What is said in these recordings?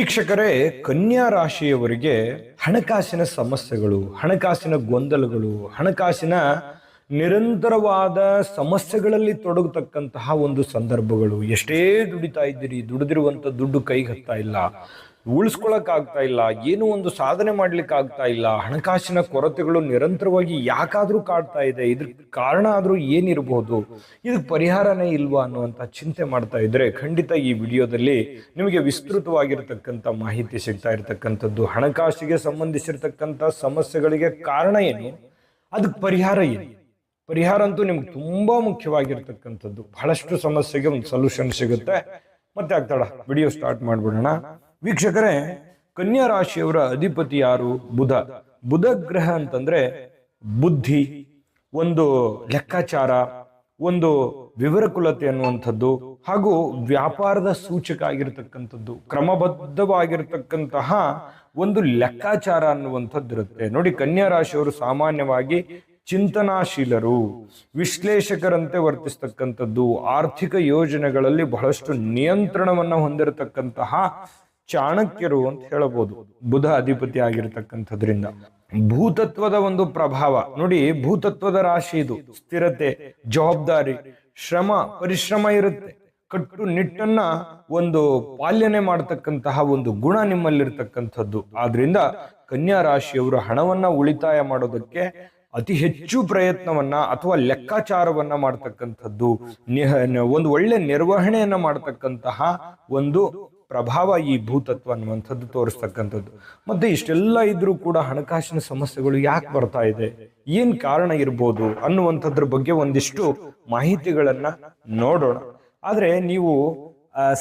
ವೀಕ್ಷಕರೇ, ಕನ್ಯಾ ರಾಶಿಯವರಿಗೆ ಹಣಕಾಸಿನ ಸಮಸ್ಯೆಗಳು, ಹಣಕಾಸಿನ ಗೊಂದಲಗಳು, ಹಣಕಾಸಿನ ನಿರಂತರವಾದ ಸಮಸ್ಯೆಗಳಲ್ಲಿ ತೊಡಗತಕ್ಕಂತಹ ಒಂದು ಸಂದರ್ಭಗಳು. ಎಷ್ಟೇ ದುಡಿತಾ ಇದ್ದೀರಿ ದುಡಿದಿರುವಂತ ದುಡ್ಡು ಕೈಗೆ ಹತ್ತಾ ಇಲ್ಲ. ಉಳಿಸ್ಕೊಳಕ್ ಆಗ್ತಾ ಇಲ್ಲ, ಏನು ಒಂದು ಸಾಧನೆ ಮಾಡ್ಲಿಕ್ಕೆ ಆಗ್ತಾ ಇಲ್ಲ, ಹಣಕಾಸಿನ ಕೊರತೆಗಳು ನಿರಂತರವಾಗಿ ಯಾಕಾದ್ರೂ ಕಾಡ್ತಾ ಇದೆ, ಇದ್ರ ಕಾರಣ ಆದ್ರೂ ಏನಿರಬಹುದು ಇದಕ್ಕೆ ಪರಿಹಾರನೇ ಇಲ್ವಾ ಅನ್ನುವಂತ ಚಿಂತೆ ಮಾಡ್ತಾ ಇದ್ರೆ ಖಂಡಿತ ಈ ವಿಡಿಯೋದಲ್ಲಿ ನಿಮಗೆ ವಿಸ್ತೃತವಾಗಿರ್ತಕ್ಕಂಥ ಮಾಹಿತಿ ಸಿಗ್ತಾ ಇರತಕ್ಕಂಥದ್ದು. ಹಣಕಾಸಿಗೆ ಸಂಬಂಧಿಸಿರ್ತಕ್ಕಂಥ ಸಮಸ್ಯೆಗಳಿಗೆ ಕಾರಣ ಏನು? ಅದಕ್ಕೆ ಪರಿಹಾರ ಏನು? ಪರಿಹಾರ ಅಂತೂ ನಿಮ್ಗೆ ತುಂಬಾ ಮುಖ್ಯವಾಗಿರ್ತಕ್ಕಂಥದ್ದು. ಬಹಳಷ್ಟು ಸಮಸ್ಯೆಗೆ ಒಂದು ಸೊಲ್ಯೂಷನ್ ಸಿಗುತ್ತೆ. ಮತ್ತೆ ಆಗ್ತಾಳ, ವಿಡಿಯೋ ಸ್ಟಾರ್ಟ್ ಮಾಡ್ಬಿಡೋಣ. ವೀಕ್ಷಕರೇ, ಕನ್ಯಾ ರಾಶಿಯವರ ಅಧಿಪತಿ ಯಾರು? ಬುಧ. ಬುಧ ಗ್ರಹ ಅಂತಂದ್ರೆ ಬುದ್ಧಿ, ಒಂದು ಲೆಕ್ಕಾಚಾರ, ಒಂದು ವಿವರಕುಲತೆ ಅನ್ನುವಂಥದ್ದು, ಹಾಗೂ ವ್ಯಾಪಾರದ ಸೂಚಕ ಆಗಿರತಕ್ಕಂಥದ್ದು, ಕ್ರಮಬದ್ಧವಾಗಿರ್ತಕ್ಕಂತಹ ಒಂದು ಲೆಕ್ಕಾಚಾರ ಅನ್ನುವಂಥದ್ದು ಇರುತ್ತೆ ನೋಡಿ, ಕನ್ಯಾ ರಾಶಿಯವರು ಸಾಮಾನ್ಯವಾಗಿ ಚಿಂತನಾಶೀಲರು, ವಿಶ್ಲೇಷಕರಂತೆ ವರ್ತಿಸ್ತಕ್ಕಂಥದ್ದು, ಆರ್ಥಿಕ ಯೋಜನೆಗಳಲ್ಲಿ ಬಹಳಷ್ಟು ನಿಯಂತ್ರಣವನ್ನು ಹೊಂದಿರತಕ್ಕಂತಹ ಚಾಣಕ್ಯರು ಅಂತ ಹೇಳಬಹುದು ಬುಧ ಅಧಿಪತಿ ಆಗಿರತಕ್ಕಂಥದ್ರಿಂದ. ಭೂತತ್ವದ ಒಂದು ಪ್ರಭಾವ. ನೋಡಿ, ಭೂತತ್ವದ ರಾಶಿ ಇದು. ಸ್ಥಿರತೆ, ಜವಾಬ್ದಾರಿ, ಶ್ರಮ, ಪರಿಶ್ರಮ ಇರುತ್ತೆ. ಕಟ್ಟು ನಿಟ್ಟನ್ನ ಒಂದು ಪಾಲನೆ ಮಾಡತಕ್ಕಂತಹ ಒಂದು ಗುಣ ನಿಮ್ಮಲ್ಲಿರ್ತಕ್ಕಂಥದ್ದು. ಆದ್ರಿಂದ ಕನ್ಯಾ ರಾಶಿಯವರು ಹಣವನ್ನ ಉಳಿತಾಯ ಮಾಡೋದಕ್ಕೆ ಅತಿ ಹೆಚ್ಚು ಪ್ರಯತ್ನವನ್ನ ಅಥವಾ ಲೆಕ್ಕಾಚಾರವನ್ನ ಮಾಡ್ತಕ್ಕಂಥದ್ದು ಒಂದು ಒಳ್ಳೆ ನಿರ್ವಹಣೆಯನ್ನ ಮಾಡತಕ್ಕಂತಹ ಒಂದು ಪ್ರಭಾವ ಈ ಭೂತತ್ವ ಅನ್ನುವಂಥದ್ದು ತೋರಿಸ್ತಕ್ಕಂಥದ್ದು. ಮತ್ತೆ ಇಷ್ಟೆಲ್ಲ ಇದ್ರೂ ಕೂಡ ಹಣಕಾಸಿನ ಸಮಸ್ಯೆಗಳು ಯಾಕೆ ಬರ್ತಾ ಇದೆ? ಏನ್ ಕಾರಣ ಇರ್ಬೋದು ಅನ್ನುವಂಥದ್ರ ಬಗ್ಗೆ ಒಂದಿಷ್ಟು ಮಾಹಿತಿಗಳನ್ನ ನೋಡೋಣ. ಆದ್ರೆ ನೀವು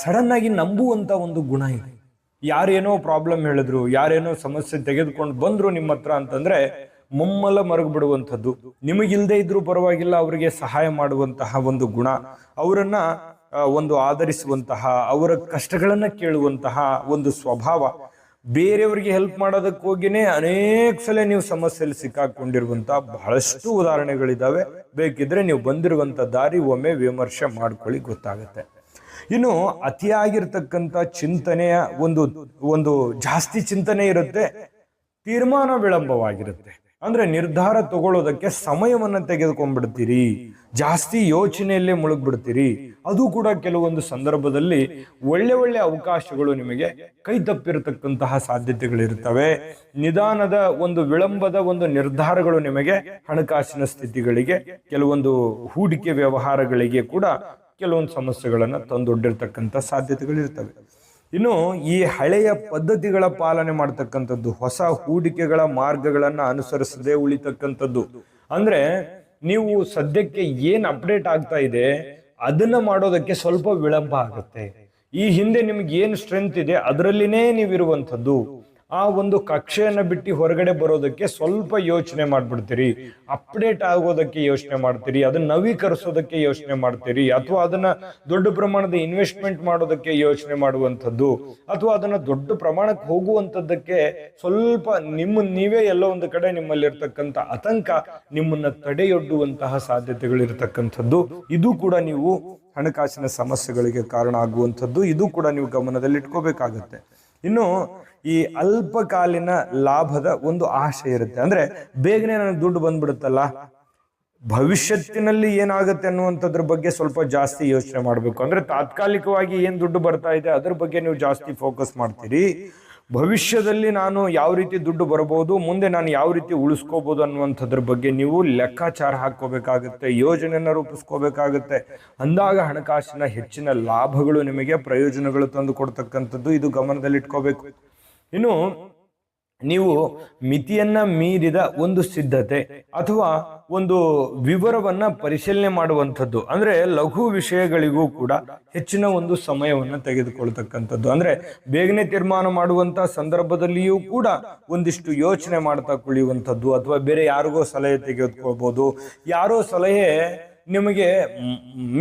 ಸಡನ್ ಆಗಿ ನಂಬುವಂತ ಒಂದು ಗುಣ ಇದೆ. ಯಾರೇನೋ ಪ್ರಾಬ್ಲಮ್ ಹೇಳಿದ್ರು, ಯಾರೇನೋ ಸಮಸ್ಯೆ ತೆಗೆದುಕೊಂಡು ಬಂದ್ರು ನಿಮ್ಮ ಹತ್ರ ಅಂತಂದ್ರೆ ಮುಮ್ಮಲ ಮರಗಬಿಡುವಂಥದ್ದು. ನಿಮಗಿಲ್ಲದೆ ಇದ್ರೂ ಪರವಾಗಿಲ್ಲ, ಅವರಿಗೆ ಸಹಾಯ ಮಾಡುವಂತಹ ಒಂದು ಗುಣ. ಅವರನ್ನ ಒಂದು ಆಧರಿಸುವಂತಹ, ಅವರ ಕಷ್ಟಗಳನ್ನ ಕೇಳುವಂತಹ ಒಂದು ಸ್ವಭಾವ. ಬೇರೆಯವರಿಗೆ ಹೆಲ್ಪ್ ಮಾಡೋದಕ್ಕೆ ಹೋಗಿನೇ ಅನೇಕ ಸಲ ನೀವು ಸಮಸ್ಯೆಯಲ್ಲಿ ಸಿಕ್ಕಾಕೊಂಡಿರುವಂತಹ ಬಹಳಷ್ಟು ಉದಾಹರಣೆಗಳಿದ್ದಾವೆ ಬೇಕಿದ್ರೆ ನೀವು ಬಂದಿರುವಂತ ದಾರಿ ಒಮ್ಮೆ ವಿಮರ್ಶೆ ಮಾಡ್ಕೊಳ್ಳಿ, ಗೊತ್ತಾಗುತ್ತೆ. ಇನ್ನು ಅತಿಯಾಗಿರ್ತಕ್ಕಂಥ ಚಿಂತನೆಯ ಒಂದು ಒಂದು ಜಾಸ್ತಿ ಚಿಂತನೆ ಇರುತ್ತೆ, ತೀರ್ಮಾನ ವಿಳಂಬವಾಗಿರುತ್ತೆ. ಅಂದ್ರೆ ನಿರ್ಧಾರ ತಗೊಳ್ಳೋದಕ್ಕೆ ಸಮಯವನ್ನ ತೆಗೆದುಕೊಂಡ್ಬಿಡ್ತೀರಿ. ಜಾಸ್ತಿ ಯೋಚನೆಯಲ್ಲೇ ಮುಳುಗ್ಬಿಡ್ತೀರಿ. ಅದು ಕೂಡ ಕೆಲವೊಂದು ಸಂದರ್ಭದಲ್ಲಿ ಒಳ್ಳೆ ಒಳ್ಳೆ ಅವಕಾಶಗಳು ನಿಮಗೆ ಕೈ ತಪ್ಪಿರತಕ್ಕಂತಹ ಸಾಧ್ಯತೆಗಳಿರ್ತವೆ. ನಿಧಾನದ ಒಂದು ವಿಳಂಬದ ಒಂದು ನಿರ್ಧಾರಗಳು ನಿಮಗೆ ಹಣಕಾಸಿನ ಸ್ಥಿತಿಗಳಿಗೆ, ಕೆಲವೊಂದು ಹೂಡಿಕೆ ವ್ಯವಹಾರಗಳಿಗೆ ಕೂಡ ಕೆಲವೊಂದು ಸಮಸ್ಯೆಗಳನ್ನ ತಂದೊಡ್ಡಿರ್ತಕ್ಕಂಥ ಸಾಧ್ಯತೆಗಳಿರ್ತವೆ. ಇನ್ನು ಈ ಹಳೆಯ ಪದ್ಧತಿಗಳ ಪಾಲನೆ ಮಾಡ್ತಕ್ಕಂಥದ್ದು, ಹೊಸ ಹೂಡಿಕೆಗಳ ಮಾರ್ಗಗಳನ್ನ ಅನುಸರಿಸದೆ ಉಳಿತಕ್ಕಂಥದ್ದು. ಅಂದ್ರೆ ನೀವು ಸದ್ಯಕ್ಕೆ ಏನು ಅಪ್ಡೇಟ್ ಆಗ್ತಾ ಇದೆ, ಅದನ್ನ ಮಾಡೋದಕ್ಕೆ ಸ್ವಲ್ಪ ವಿಳಂಬ ಆಗುತ್ತೆ. ಈ ಹಿಂದೆ ನಿಮ್ಗೆ ಏನು ಸ್ಟ್ರೆಂತ್ ಇದೆ, ಅದರಲ್ಲಿನೇ ನೀವಿರುವಂಥದ್ದು. ಆ ಒಂದು ಕಕ್ಷೆಯನ್ನು ಬಿಟ್ಟು ಹೊರಗಡೆ ಬರೋದಕ್ಕೆ ಸ್ವಲ್ಪ ಯೋಚನೆ ಮಾಡ್ಬಿಡ್ತೀರಿ. ಅಪ್ಡೇಟ್ ಆಗೋದಕ್ಕೆ ಯೋಚನೆ ಮಾಡ್ತೀರಿ. ಅದನ್ನ ನವೀಕರಿಸೋದಕ್ಕೆ ಯೋಚನೆ ಮಾಡ್ತೀರಿ. ಅಥವಾ ಅದನ್ನ ದೊಡ್ಡ ಪ್ರಮಾಣದ ಇನ್ವೆಸ್ಟ್ಮೆಂಟ್ ಮಾಡೋದಕ್ಕೆ ಯೋಚನೆ ಮಾಡುವಂಥದ್ದು. ಅಥವಾ ಅದನ್ನ ದೊಡ್ಡ ಪ್ರಮಾಣಕ್ಕೆ ಹೋಗುವಂತದ್ದಕ್ಕೆ ಸ್ವಲ್ಪ ನಿಮ್ಮ, ನೀವೇ ಎಲ್ಲ ಒಂದು ಕಡೆ ನಿಮ್ಮಲ್ಲಿರ್ತಕ್ಕಂಥ ಆತಂಕ ನಿಮ್ಮನ್ನ ತಡೆಯೊಡ್ಡುವಂತಹ ಸಾಧ್ಯತೆಗಳಿರ್ತಕ್ಕಂಥದ್ದು. ಇದು ಕೂಡ ನೀವು ಹಣಕಾಸಿನ ಸಮಸ್ಯೆಗಳಿಗೆ ಕಾರಣ ಆಗುವಂಥದ್ದು. ಇದು ಕೂಡ ನೀವು ಗಮನದಲ್ಲಿ ಇಟ್ಕೋಬೇಕಾಗತ್ತೆ ಇನ್ನು ಈ ಅಲ್ಪಕಾಲಿನ ಲಾಭದ ಒಂದು ಆಶೆ ಇರುತ್ತೆ. ಅಂದ್ರೆ ಬೇಗನೆ ನನಗೆ ದುಡ್ಡು ಬಂದ್ಬಿಡುತ್ತಲ್ಲ, ಭವಿಷ್ಯತ್ತಿನಲ್ಲಿ ಏನಾಗುತ್ತೆ ಅನ್ನುವಂಥದ್ರ ಬಗ್ಗೆ ಸ್ವಲ್ಪ ಜಾಸ್ತಿ ಯೋಚನೆ ಮಾಡಬೇಕು. ಅಂದ್ರೆ ತಾತ್ಕಾಲಿಕವಾಗಿ ಏನ್ ದುಡ್ಡು ಬರ್ತಾ ಇದೆ ಅದ್ರ ಬಗ್ಗೆ ನೀವು ಜಾಸ್ತಿ ಫೋಕಸ್ ಮಾಡ್ತೀರಿ. ಭವಿಷ್ಯದಲ್ಲಿ ನಾನು ಯಾವ ರೀತಿ ದುಡ್ಡು ಬರಬಹುದು ಮುಂದೆ ನಾನು ಯಾವ ರೀತಿ ಉಳಿಸ್ಕೋಬಹುದು ಅನ್ನುವಂಥದ್ರ ಬಗ್ಗೆ ನೀವು ಲೆಕ್ಕಾಚಾರ ಹಾಕೋಬೇಕಾಗುತ್ತೆ ಯೋಜನೆಯನ್ನು ರೂಪಿಸ್ಕೋಬೇಕಾಗುತ್ತೆ. ಅಂದಾಗ ಹಣಕಾಸಿನ ಹೆಚ್ಚಿನ ಲಾಭಗಳು ನಿಮಗೆ ಪ್ರಯೋಜನಗಳು ತಂದು ಕೊಡ್ತಕ್ಕಂಥದ್ದು ಇದು ಗಮನದಲ್ಲಿ ಇಟ್ಕೋಬೇಕು ಇನ್ನು ನೀವು ಮಿತಿಯನ್ನ ಮೀರಿದ ಒಂದು ಸಿದ್ಧತೆ ಅಥವಾ ಒಂದು ವಿವರವನ್ನ ಪರಿಶೀಲನೆ ಮಾಡುವಂಥದ್ದು, ಅಂದ್ರೆ ಲಘು ವಿಷಯಗಳಿಗೂ ಕೂಡ ಹೆಚ್ಚಿನ ಒಂದು ಸಮಯವನ್ನ ತೆಗೆದುಕೊಳ್ತಕ್ಕಂಥದ್ದು. ಅಂದ್ರೆ ಬೇಗನೆ ತೀರ್ಮಾನ ಮಾಡುವಂತ ಸಂದರ್ಭದಲ್ಲಿಯೂ ಕೂಡ ಒಂದಿಷ್ಟು ಯೋಚನೆ ಮಾಡ್ತಾ ಕುಳಿಯುವಂಥದ್ದು, ಅಥವಾ ಬೇರೆ ಯಾರಿಗೋ ಸಲಹೆ ತೆಗೆದುಕೊಳ್ಬಹುದು ಯಾರೋ ಸಲಹೆ ನಿಮಗೆ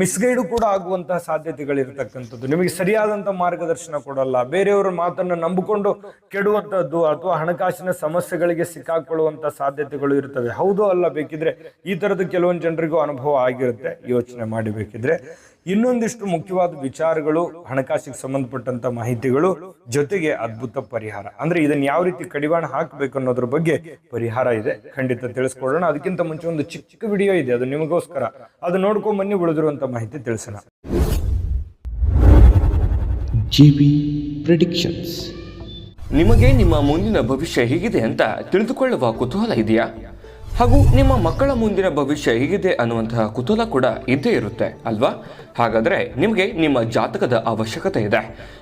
ಮಿಸ್ಗೈಡು ಕೂಡ ಆಗುವಂತಹ ಸಾಧ್ಯತೆಗಳಿರ್ತಕ್ಕಂಥದ್ದು. ನಿಮಗೆ ಸರಿಯಾದಂಥ ಮಾರ್ಗದರ್ಶನ ಕೊಡಲ್ಲ. ಬೇರೆಯವರ ಮಾತನ್ನು ನಂಬಿಕೊಂಡು ಕೆಡುವಂಥದ್ದು ಅಥವಾ ಹಣಕಾಸಿನ ಸಮಸ್ಯೆಗಳಿಗೆ ಸಿಕ್ಕಾಕೊಳ್ಳುವಂಥ ಸಾಧ್ಯತೆಗಳು ಇರ್ತವೆ. ಹೌದು ಅಲ್ಲ ಬೇಕಿದ್ರೆ ಈ ತರದ ಕೆಲವೊಂದು ಜನರಿಗೂ ಅನುಭವ ಆಗಿರುತ್ತೆ. ಯೋಚನೆ ಮಾಡಿ ಬೇಕಿದ್ರೆ. ಇನ್ನೊಂದಿಷ್ಟು ಮುಖ್ಯವಾದ ವಿಚಾರಗಳು ಹಣಕಾಸಿಗೆ ಸಂಬಂಧಪಟ್ಟಂತ ಮಾಹಿತಿಗಳು ಜೊತೆಗೆ ಅದ್ಭುತ ಪರಿಹಾರ. ಅಂದ್ರೆ ಇದನ್ನ ಯಾವ ರೀತಿ ಕಡಿವಾಣ ಹಾಕಬೇಕು ಅನ್ನೋದ್ರ ಬಗ್ಗೆ ಪರಿಹಾರ ಇದೆ. ಖಂಡಿತ ತಿಳಿಸ್ಕೊಡೋಣ ಅದಕ್ಕಿಂತ ಮುಂಚೆ ಒಂದು ಚಿಕ್ಕ ವಿಡಿಯೋ ಇದೆ. ಅದು ನಿಮಗೋಸ್ಕರ. ಅದು ನೋಡ್ಕೊಂಡ್ ಬನ್ನಿ ಉಳಿದಿರುವಂತ ಮಾಹಿತಿ ತಿಳಿಸೋಣ. GB predictions. ನಿಮಗೆ ನಿಮ್ಮ ಮುಂದಿನ ಭವಿಷ್ಯ ಹೇಗಿದೆ ಅಂತ ತಿಳಿದುಕೊಳ್ಳುವ ಕುತೂಹಲ ಇದೆಯಾ? ಹಾಗೂ ನಿಮ್ಮ ಮಕ್ಕಳ ಮುಂದಿನ ಭವಿಷ್ಯ ಹೇಗಿದೆ ಅನ್ನುವಂತಹ ಕುತೂಹಲ ಕೂಡ ಇದ್ದೇ ಇರುತ್ತೆ, ಅಲ್ವಾ? ಹಾಗಾದರೆ ನಿಮಗೆ ನಿಮ್ಮ ಜಾತಕದ ಅವಶ್ಯಕತೆ ಇದೆ.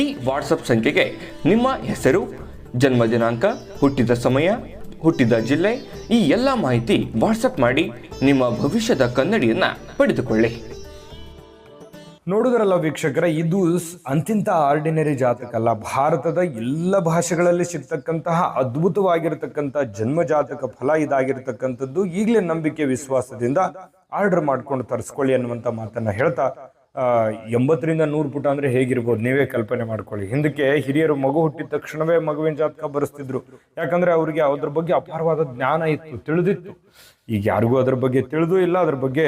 ಈ ವಾಟ್ಸಪ್ ಸಂಖ್ಯೆಗೆ ನಿಮ್ಮ ಹೆಸರು, ಜನ್ಮ ದಿನಾಂಕ, ಹುಟ್ಟಿದ ಸಮಯ, ಹುಟ್ಟಿದ ಜಿಲ್ಲೆ, ಈ ಎಲ್ಲ ಮಾಹಿತಿ ವಾಟ್ಸಪ್ ಮಾಡಿ ನಿಮ್ಮ ಭವಿಷ್ಯದ ಕನ್ನಡಿಯನ್ನ ಪಡೆದುಕೊಳ್ಳಿ. ನೋಡುದ್ರಲ್ಲ ವೀಕ್ಷಕರ, ಇದು ಅಂತಿಂತ ಆರ್ಡಿನರಿ ಜಾತಕ ಅಲ್ಲ. ಭಾರತದ ಎಲ್ಲ ಭಾಷೆಗಳಲ್ಲಿ ಸಿಗ್ತಕ್ಕಂತಹ ಅದ್ಭುತವಾಗಿರತಕ್ಕಂತಹ ಜನ್ಮ ಜಾತಕ ಫಲ ಇದಾಗಿರತಕ್ಕಂಥದ್ದು ಈಗಲೇ ನಂಬಿಕೆ, ವಿಶ್ವಾಸದಿಂದ ಆರ್ಡರ್ ಮಾಡ್ಕೊಂಡು ತರಿಸ್ಕೊಳ್ಳಿ ಅನ್ನುವಂತ ಮಾತನ್ನ ಹೇಳ್ತಾ ಎಂಬತ್ತರಿಂದ ನೂರು ಪುಟ ಅಂದ್ರೆ ಹೇಗಿರ್ಬೋದು? ನೀವೇ ಕಲ್ಪನೆ ಮಾಡ್ಕೊಳ್ಳಿ. ಹಿಂದಕ್ಕೆ ಹಿರಿಯರು ಮಗು ಹುಟ್ಟಿದ ತಕ್ಷಣವೇ ಮಗುವಿನ ಜಾತಕ ಬರೆಸ್ತಿದ್ರು. ಯಾಕಂದ್ರೆ ಅವರಿಗೆ ಅದ್ರ ಬಗ್ಗೆ ಅಪಾರವಾದ ಜ್ಞಾನ ಇತ್ತು, ತಿಳಿದಿತ್ತು. ಈಗ ಯಾರಿಗೂ ಅದ್ರ ಬಗ್ಗೆ ತಿಳಿದು ಇಲ್ಲ. ಅದ್ರ ಬಗ್ಗೆ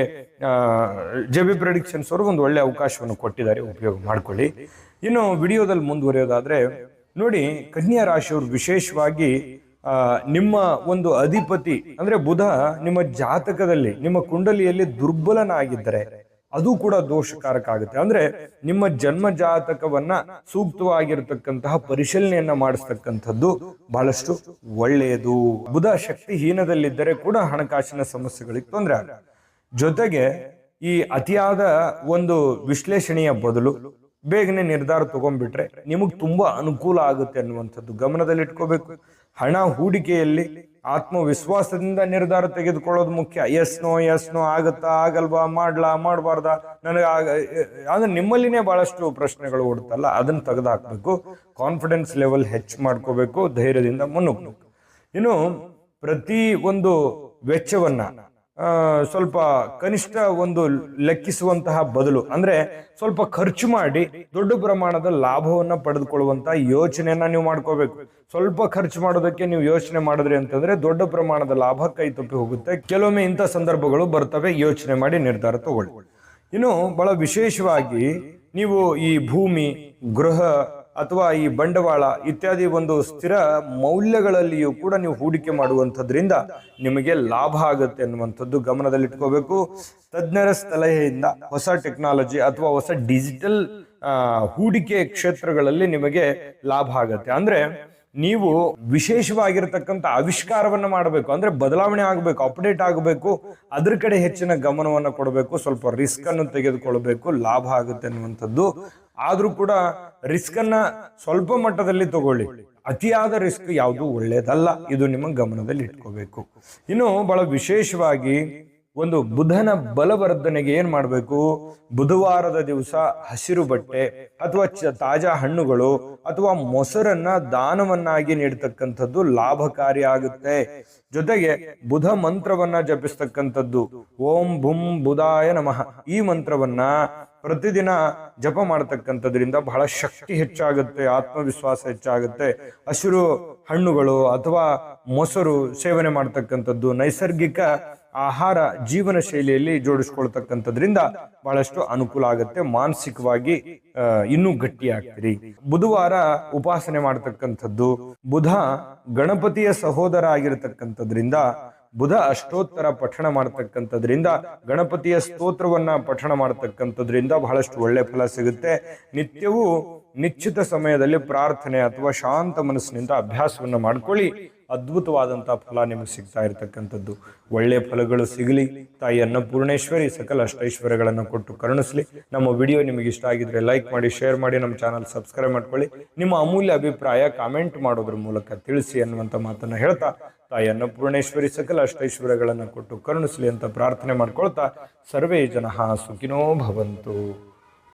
ಜೆ ಬಿ ಪ್ರೆಡಿಕ್ಷನ್ಸ್ ಅವರು ಒಂದು ಒಳ್ಳೆ ಅವಕಾಶವನ್ನು ಕೊಟ್ಟಿದ್ದಾರೆ. ಉಪಯೋಗ ಮಾಡ್ಕೊಳ್ಳಿ. ಇನ್ನು ವಿಡಿಯೋದಲ್ಲಿ ಮುಂದುವರಿಯೋದಾದರೆ, ನೋಡಿ, ಕನ್ಯಾ ರಾಶಿಯವರು ವಿಶೇಷವಾಗಿ ನಿಮ್ಮ ಒಂದು ಅಧಿಪತಿ ಅಂದ್ರೆ ಬುಧ ನಿಮ್ಮ ಜಾತಕದಲ್ಲಿ, ನಿಮ್ಮ ಕುಂಡಲಿಯಲ್ಲಿ ದುರ್ಬಲನಾಗಿದ್ದರೆ ಅದು ಕೂಡ ದೋಷಕಾರಕ ಆಗುತ್ತೆ ಅಂದ್ರೆ ನಿಮ್ಮ ಜನ್ಮ ಜಾತಕವನ್ನ ಸೂಕ್ತವಾಗಿರತಕ್ಕಂತಹ ಪರಿಶೀಲನೆಯನ್ನ ಮಾಡಿಸ್ತಕ್ಕಂಥದ್ದು ಬಹಳಷ್ಟು ಒಳ್ಳೆಯದು. ಬುಧ ಶಕ್ತಿ ಹೀನದಲ್ಲಿದ್ದರೆ ಕೂಡ ಹಣಕಾಸಿನ ಸಮಸ್ಯೆಗಳಿಗೆ ತೊಂದರೆ ಆಗುತ್ತೆ. ಜೊತೆಗೆ ಈ ಅತಿಯಾದ ಒಂದು ವಿಶ್ಲೇಷಣೆಯ ಬದಲು ಬೇಗನೆ ನಿರ್ಧಾರ ತಗೊಂಡ್ಬಿಟ್ರೆ ನಿಮಗೆ ತುಂಬಾ ಅನುಕೂಲ ಆಗುತ್ತೆ ಅನ್ನುವಂಥದ್ದು ಗಮನದಲ್ಲಿಟ್ಕೋಬೇಕು. ಹಣ ಹೂಡಿಕೆಯಲ್ಲಿ ಆತ್ಮವಿಶ್ವಾಸದಿಂದ ನಿರ್ಧಾರ ತೆಗೆದುಕೊಳ್ಳೋದು ಮುಖ್ಯ. ಎಸ್ ನೋ ಎಸ್ ನೋ ಆಗತ್ತಾ, ಆಗಲ್ವಾ, ಮಾಡ್ಲಾ, ಮಾಡಬಾರ್ದ? ನನಗೆ ಅಂದ್ರೆ ನಿಮ್ಮಲ್ಲಿನೇ ಬಹಳಷ್ಟು ಪ್ರಶ್ನೆಗಳು ಓಡುತ್ತಲ್ಲ ಅದನ್ನ ತೆಗೆದಾಕ್ಬೇಕು. ಕಾನ್ಫಿಡೆನ್ಸ್ ಲೆವೆಲ್ ಹೆಚ್ಚು ಮಾಡ್ಕೋಬೇಕು, ಧೈರ್ಯದಿಂದ ಮುನ್ನುಗ್ಬೇಕು ಇನ್ನು ಪ್ರತಿ ಒಂದು ವೆಚ್ಚವನ್ನ ಸ್ವಲ್ಪ ಕನಿಷ್ಠ ಒಂದು ಲೆಕ್ಕಿಸುವಂತಹ ಬದಲು, ಅಂದ್ರೆ ಸ್ವಲ್ಪ ಖರ್ಚು ಮಾಡಿ ದೊಡ್ಡ ಪ್ರಮಾಣದ ಲಾಭವನ್ನು ಪಡೆದುಕೊಳ್ಳುವಂತಹ ಯೋಚನೆಯನ್ನ ನೀವು ಮಾಡ್ಕೋಬೇಕು. ಸ್ವಲ್ಪ ಖರ್ಚು ಮಾಡೋದಕ್ಕೆ ನೀವು ಯೋಚನೆ ಮಾಡಿದ್ರಿ ಅಂತಂದ್ರೆ ದೊಡ್ಡ ಪ್ರಮಾಣದ ಲಾಭ ಕೈ ತಪ್ಪಿ ಹೋಗುತ್ತೆ. ಕೆಲವೊಮ್ಮೆ ಇಂಥ ಸಂದರ್ಭಗಳು ಬರ್ತವೆ, ಯೋಚನೆ ಮಾಡಿ ನಿರ್ಧಾರ ತಗೊಳ್ಳಿ. ಇನ್ನು ಬಹಳ ವಿಶೇಷವಾಗಿ ನೀವು ಈ ಭೂಮಿ, ಗೃಹ ಅಥವಾ ಈ ಬಂಡವಾಳ ಇತ್ಯಾದಿ ಒಂದು ಸ್ಥಿರ ಮೌಲ್ಯಗಳಲ್ಲಿಯೂ ಕೂಡ ನೀವು ಹೂಡಿಕೆ ಮಾಡುವಂಥದ್ರಿಂದ ನಿಮಗೆ ಲಾಭ ಆಗುತ್ತೆ ಅನ್ನುವಂಥದ್ದು ಗಮನದಲ್ಲಿಟ್ಕೋಬೇಕು. ತಜ್ಞರ ಸಲಹೆಯಿಂದ ಹೊಸ ಟೆಕ್ನಾಲಜಿ ಅಥವಾ ಹೊಸ ಡಿಜಿಟಲ್ ಹೂಡಿಕೆ ಕ್ಷೇತ್ರಗಳಲ್ಲಿ ನಿಮಗೆ ಲಾಭ ಆಗುತ್ತೆ. ಅಂದ್ರೆ ನೀವು ವಿಶೇಷವಾಗಿರತಕ್ಕಂತ ಆವಿಷ್ಕಾರವನ್ನು ಮಾಡಬೇಕು. ಅಂದ್ರೆ ಬದಲಾವಣೆ ಆಗಬೇಕು, ಅಪ್ಡೇಟ್ ಆಗಬೇಕು, ಅದ್ರ ಕಡೆ ಹೆಚ್ಚಿನ ಗಮನವನ್ನು ಕೊಡಬೇಕು, ಸ್ವಲ್ಪ ರಿಸ್ಕ್ ಅನ್ನು ತೆಗೆದುಕೊಳ್ಬೇಕು ಲಾಭ ಆಗುತ್ತೆ ಅನ್ನುವಂಥದ್ದು ಆದ್ರೂ ಕೂಡ ರಿಸ್ಕ್ ಅನ್ನ ಸ್ವಲ್ಪ ಮಟ್ಟದಲ್ಲಿ ತಗೊಳ್ಳಿ. ಅತಿಯಾದ ರಿಸ್ಕ್ ಯಾವುದು ಒಳ್ಳೇದಲ್ಲ. ಇದು ನಿಮ್ಮ ಗಮನದಲ್ಲಿ ಇಟ್ಕೋಬೇಕು. ಇನ್ನು ಬಹಳ ವಿಶೇಷವಾಗಿ ಒಂದು ಬುಧನ ಬಲವರ್ಧನೆಗೆ ಏನ್ ಮಾಡಬೇಕು? ಬುಧವಾರದ ದಿವಸ ಹಸಿರು ಬಟ್ಟೆ ಅಥವಾ ತಾಜಾ ಹಣ್ಣುಗಳು ಅಥವಾ ಮೊಸರನ್ನ ದಾನವನ್ನಾಗಿ ನೀಡತಕ್ಕಂಥದ್ದು ಲಾಭಕಾರಿ ಆಗುತ್ತೆ. ಜೊತೆಗೆ ಬುಧ ಮಂತ್ರವನ್ನ ಜಪಿಸ್ತಕ್ಕಂಥದ್ದು. ಓಂ ಭುಂ ಬುಧಾಯ ನಮಃ. ಈ ಮಂತ್ರವನ್ನ ಪ್ರತಿದಿನ ಜಪ ಮಾಡತಕ್ಕಂಥದ್ರಿಂದ ಬಹಳ ಶಕ್ತಿ ಹೆಚ್ಚಾಗುತ್ತೆ, ಆತ್ಮವಿಶ್ವಾಸ ಹೆಚ್ಚಾಗುತ್ತೆ. ಹಸಿರು ಹಣ್ಣುಗಳು ಅಥವಾ ಮೊಸರು ಸೇವನೆ ಮಾಡತಕ್ಕಂಥದ್ದು ನೈಸರ್ಗಿಕ ಆಹಾರ ಜೀವನ ಶೈಲಿಯಲ್ಲಿ ಜೋಡಿಸ್ಕೊಳ್ತಕ್ಕಂಥದ್ರಿಂದ ಬಹಳಷ್ಟು ಅನುಕೂಲ ಆಗುತ್ತೆ. ಮಾನಸಿಕವಾಗಿ ಇನ್ನೂ ಗಟ್ಟಿ ಆಗ್ತೀರಿ ಬುಧವಾರ ಉಪಾಸನೆ ಮಾಡತಕ್ಕಂಥದ್ದು ಬುಧ ಗಣಪತಿಯ ಸಹೋದರ ಆಗಿರತಕ್ಕಂಥದ್ರಿಂದ ಬುಧ ಅಷ್ಟೋತ್ತರ ಪಠಣ ಮಾಡತಕ್ಕಂಥದ್ರಿಂದ ಗಣಪತಿಯ ಸ್ತೋತ್ರವನ್ನ ಪಠಣ ಮಾಡತಕ್ಕಂಥದ್ರಿಂದ ಬಹಳಷ್ಟು ಒಳ್ಳೆ ಫಲ ಸಿಗುತ್ತೆ. ನಿತ್ಯವೂ ನಿಶ್ಚಿತ ಸಮಯದಲ್ಲಿ ಪ್ರಾರ್ಥನೆ ಅಥವಾ ಶಾಂತ ಮನಸ್ಸಿನಿಂದ ಅಭ್ಯಾಸವನ್ನ ಮಾಡ್ಕೊಳ್ಳಿ. ಅದ್ಭುತವಾದಂತಹ ಫಲ ನಿಮಗೆ ಸಿಗ್ತಾ ಇರತಕ್ಕಂಥದ್ದು. ಒಳ್ಳೆಯ ಫಲಗಳು ಸಿಗಲಿ. ತಾಯಿ ಅನ್ನಪೂರ್ಣೇಶ್ವರಿ ಸಕಲ ಅಷ್ಟೈಶ್ವರ್ಯಗಳನ್ನು ಕೊಟ್ಟು ಕರುಣಿಸಲಿ. ನಮ್ಮ ವಿಡಿಯೋ ನಿಮಗೆ ಇಷ್ಟ ಆಗಿದ್ರೆ ಲೈಕ್ ಮಾಡಿ, ಶೇರ್ ಮಾಡಿ, ನಮ್ಮ ಚಾನಲ್ ಸಬ್ಸ್ಕ್ರೈಬ್ ಮಾಡ್ಕೊಳ್ಳಿ. ನಿಮ್ಮ ಅಮೂಲ್ಯ ಅಭಿಪ್ರಾಯ ಕಾಮೆಂಟ್ ಮಾಡೋದ್ರ ಮೂಲಕ ತಿಳಿಸಿ ಅನ್ನುವಂಥ ಮಾತನ್ನು ಹೇಳ್ತಾ ತಾಯಿ ಅನ್ನಪೂರ್ಣೇಶ್ವರಿ ಸಕಲ ಅಷ್ಟೈಶ್ವರ್ಯಗಳನ್ನು ಕೊಟ್ಟು ಕರುಣಿಸಲಿ ಅಂತ ಪ್ರಾರ್ಥನೆ ಮಾಡ್ಕೊಳ್ತಾ, ಸರ್ವೇ ಜನ ಸುಖಿನೋ ಭವಂತು.